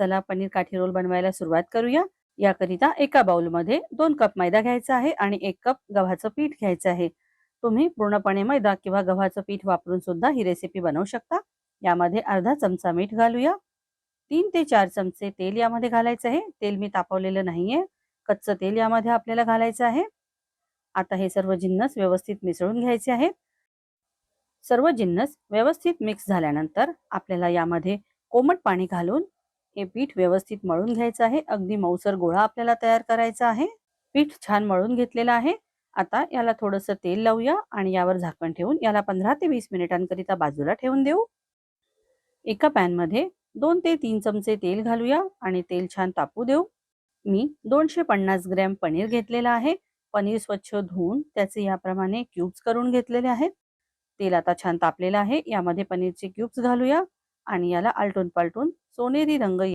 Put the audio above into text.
चला पनीर काठी रोल बनवायला सुरुवात करूया. याकरिता एका बाउलमध्ये दोन कप मैदा घ्यायचा आहे आणि एक कप गव्हाचं पीठ घ्यायचं आहे. तुम्ही पूर्णपणे मैदा किंवा गव्हाचं पीठ वापरून सुद्धा ही रेसिपी बनवू शकता. यामध्ये अर्धा चमचा मीठ घालूया. तीन ते चार चमचे तेल यामध्ये घालायचं आहे. तेल मी तापवलेलं नाहीये. कच्चं तेल यामध्ये आपल्याला घालायचं आहे. आता हे सर्व जिन्नस व्यवस्थित मिसळून घ्यायचे आहेत. सर्व जिन्नस व्यवस्थित मिक्स झाल्यानंतर आपल्याला यामध्ये कोमट पाणी घालून हे पीठ व्यवस्थित मळून घ्यायचं आहे. अगदी मऊसर गोळा आपल्याला तयार करायचा आहे. पीठ छान मळून घेतलेलं आहे. आता याला थोडंसं तेल लावूया आणि यावर झाकण ठेवून याला पंधरा ते वीस मिनिटांकरिता बाजूला ठेवून देऊ. एका पॅनमध्ये दोन ते तीन चमचे तेल घालूया आणि तेल छान तापू देऊ. मी दोनशे पन्नास ग्रॅम पनीर घेतलेलं आहे. पनीर स्वच्छ धुवून त्याचे याप्रमाणे क्यूब्स करून घेतलेले आहेत. तेल आता छान तापलेलं आहे. यामध्ये पनीरचे क्यूब्स घालूया आणि याला आलटून पालटून सोनेरी रंग